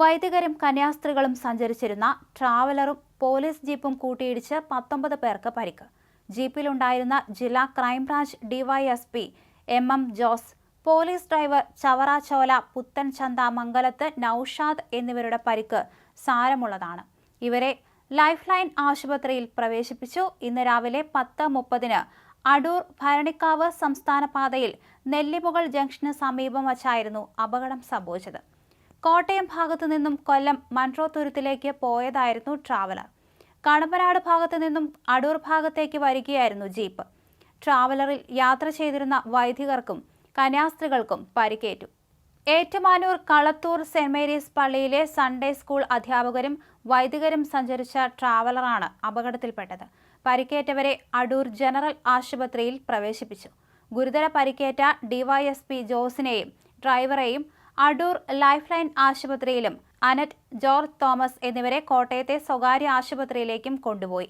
വൈദികരും കന്യാസ്ത്രീകളും സഞ്ചരിച്ചിരുന്ന ട്രാവലറും പോലീസ് ജീപ്പും കൂട്ടിയിടിച്ച് പത്തൊമ്പത് പേർക്ക് പരിക്ക്. ജീപ്പിലുണ്ടായിരുന്ന ജില്ലാ crime branch DySP M M Jose police driver Chavara ചോല പുത്തൻ ചന്ത മംഗലത്ത് നൌഷാദ് എന്നിവരുടെ പരിക്ക് സാരമുള്ളതാണ്. ഇവരെ ലൈഫ് ലൈൻ ആശുപത്രിയിൽ പ്രവേശിപ്പിച്ചു. ഇന്ന് രാവിലെ പത്ത് മുപ്പതിന് അടൂർ ഭരണിക്കാവ് സംസ്ഥാന പാതയിൽ നെല്ലിമുകൾ ജംഗ്ഷന് സമീപം വച്ചായിരുന്നു അപകടം സംഭവിച്ചത്. കോട്ടയം ഭാഗത്തു നിന്നും കൊല്ലം മൺട്രോത്തുരുത്തിലേക്ക് പോയതായിരുന്നു ട്രാവലർ. കടമ്പനാട് ഭാഗത്തു നിന്നും അടൂർ ഭാഗത്തേക്ക് വരികയായിരുന്നു ജീപ്പ്. ട്രാവലറിൽ യാത്ര ചെയ്തിരുന്ന വൈദികർക്കും കന്യാസ്ത്രീകൾക്കും പരിക്കേറ്റു. ഏറ്റുമാനൂർ കളത്തൂർ സെന്റ് മേരീസ് പള്ളിയിലെ സൺഡേ സ്കൂൾ അധ്യാപകരും വൈദികരും സഞ്ചരിച്ച ട്രാവലറാണ് അപകടത്തിൽപ്പെട്ടത്. പരിക്കേറ്റവരെ അടൂർ ജനറൽ ആശുപത്രിയിൽ പ്രവേശിപ്പിച്ചു. ഗുരുതര പരിക്കേറ്റ ഡിവൈഎസ്പി ജോസിനെയും ഡ്രൈവറെയും അടൂർ ലൈഫ് ലൈൻ ആശുപത്രിയിലും അനറ്റ് ജോർജ് തോമസ് എന്നിവരെ കോട്ടയത്തെ സ്വകാര്യ ആശുപത്രിയിലേക്കും കൊണ്ടുപോയി.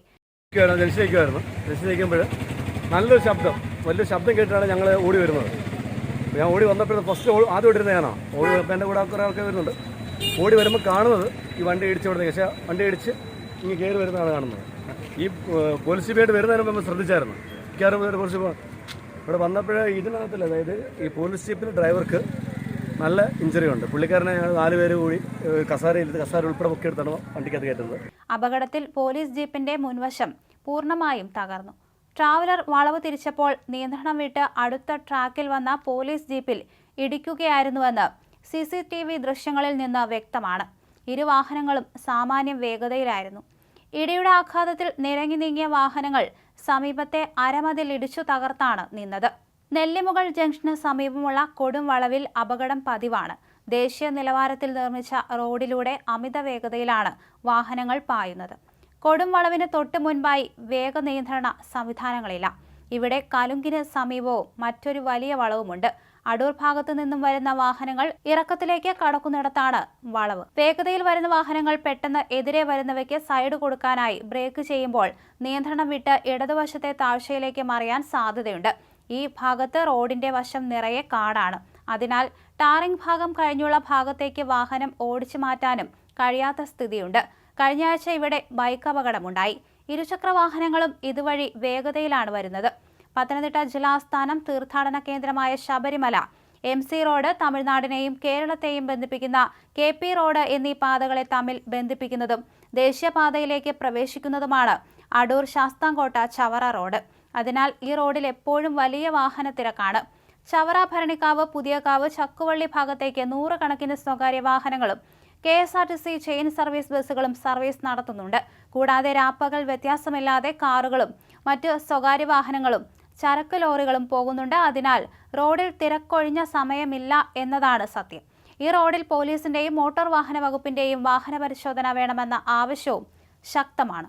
നല്ലൊരു ശബ്ദം വലിയ ശബ്ദം കേട്ടിട്ടാണ് ഞങ്ങൾ ഓടി വരുന്നത്. ഞാൻ ഓടി വന്നപ്പോൾ ഫസ്റ്റ് ആദ്യം ഓടിയിരുന്ന ഞാനാ. ഓടി വന്നപ്പോൾ എന്റെ കൂടെ കുറേ ആൾക്കാർ വരുന്നുണ്ട്. ഓടി വരുമ്പോൾ കാണുന്നത് ഈ വണ്ടി ഇടിച്ച് വിടുന്നത് പക്ഷേ വണ്ടി ഇടിച്ച് ഇങ്ങനെ കയറി വരുന്നതാണ് കാണുന്നത്. ഈ പോലീസ് ജീപ്പായിട്ട് വരുന്നതിന് മുമ്പ് ശ്രദ്ധിച്ചായിരുന്നു. മിക്കവാറും പോലീസ് ജീപ്പ് ഇവിടെ വന്നപ്പോഴേ ഇതിനകത്തില്ല അതായത് ഈ പോലീസ് ജീപ്പിന്റെ ഡ്രൈവർക്ക് നല്ല ഇഞ്ചുറി ഉണ്ട്. പുള്ളിക്കാരനെ ഞങ്ങൾ നാല് പേര് കൂടി കസാരയിൽ കസാര ഉൾപ്പെടെ പൊക്കിയെടുത്താണ് വണ്ടിക്കകത്ത് കയറ്റുന്നത്. അപകടത്തിൽ പോലീസ് ജീപ്പിന്റെ മുൻവശം പൂർണമായും തകർന്നു. ട്രാവലർ വളവ് തിരിച്ചപ്പോൾ നിയന്ത്രണം വിട്ട് അടുത്ത ട്രാക്കിൽ വന്ന പോലീസ് ജീപ്പിൽ ഇടിക്കുകയായിരുന്നുവെന്ന് സി സി ടി വി ദൃശ്യങ്ങളിൽ നിന്ന് വ്യക്തമാണ്. ഇരു വാഹനങ്ങളും സാമാന്യം വേഗതയിലായിരുന്നു. ഇടിയുടെ ആഘാതത്തിൽ നിരങ്ങി നീങ്ങിയ വാഹനങ്ങൾ സമീപത്തെ അരമതിൽ ഇടിച്ചു തകർത്താണ് നിന്നത്. നെല്ലിമുകൾ ജംഗ്ഷന് സമീപമുള്ള കൊടും വളവിൽ അപകടം പതിവാണ്. ദേശീയ നിലവാരത്തിൽ നിർമ്മിച്ച റോഡിലൂടെ അമിത വേഗതയിലാണ് വാഹനങ്ങൾ പായുന്നത്. കൊടും വളവിന് തൊട്ടു മുൻപായി വേഗ നിയന്ത്രണ സംവിധാനങ്ങളില്ല. ഇവിടെ കലുങ്കിന് സമീപവും മറ്റൊരു വലിയ വളവുമുണ്ട്. അടൂർ ഭാഗത്തു നിന്നും വരുന്ന വാഹനങ്ങൾ ഇറക്കത്തിലേക്ക് കടക്കുന്നിടത്താണ് വളവ്. വേഗതയിൽ വരുന്ന വാഹനങ്ങൾ പെട്ടെന്ന് എതിരെ വരുന്നവയ്ക്ക് സൈഡ് കൊടുക്കാനായി ബ്രേക്ക് ചെയ്യുമ്പോൾ നിയന്ത്രണം വിട്ട് ഇടതുവശത്തെ താഴ്ചയിലേക്ക് മറിയാൻ സാധ്യതയുണ്ട്. ഈ ഭാഗത്ത് റോഡിന്റെ വശം നിറയെ കാടാണ്. അതിനാൽ ടാറിംഗ് ഭാഗം കഴിഞ്ഞുള്ള ഭാഗത്തേക്ക് വാഹനം ഓടിച്ചു മാറ്റാനും കഴിയാത്ത സ്ഥിതിയുണ്ട്. കഴിഞ്ഞ ആഴ്ച ഇവിടെ ബൈക്ക് അപകടമുണ്ടായി. ഇരുചക്ര വാഹനങ്ങളും ഇതുവഴി വേഗതയിലാണ് വരുന്നത്. പത്തനംതിട്ട ജില്ലാസ്ഥാനം തീർത്ഥാടന കേന്ദ്രമായ ശബരിമല എം സി റോഡ് തമിഴ്നാടിനെയും കേരളത്തെയും ബന്ധിപ്പിക്കുന്ന കെ പി റോഡ് എന്നീ പാതകളെ തമ്മിൽ ബന്ധിപ്പിക്കുന്നതും ദേശീയപാതയിലേക്ക് പ്രവേശിക്കുന്നതുമാണ് അടൂർ ശാസ്താംകോട്ട ചവറ റോഡ്. അതിനാൽ ഈ റോഡിൽ എപ്പോഴും വലിയ വാഹന തിരക്കാണ്. ചവറ ഭരണിക്കാവ് പുതിയകാവ് ചക്കുവള്ളി ഭാഗത്തേക്ക് നൂറുകണക്കിന് സ്വകാര്യ വാഹനങ്ങളും K S R T C chain service ബസ്സുകളും സർവീസ് നടത്തുന്നുണ്ട്. കൂടാതെ രാപ്പകൽ വ്യത്യാസമില്ലാതെ കാറുകളും മറ്റ് സ്വകാര്യ വാഹനങ്ങളും ചരക്ക് ലോറികളും പോകുന്നുണ്ട്. അതിനാൽ റോഡിൽ തിരക്കൊഴിഞ്ഞ സമയമില്ല എന്നതാണ് സത്യം. ഈ റോഡിൽ പോലീസിന്റെയും മോട്ടോർ വാഹന വകുപ്പിന്റെയും വാഹന പരിശോധന വേണമെന്ന ആവശ്യവും ശക്തമാണ്.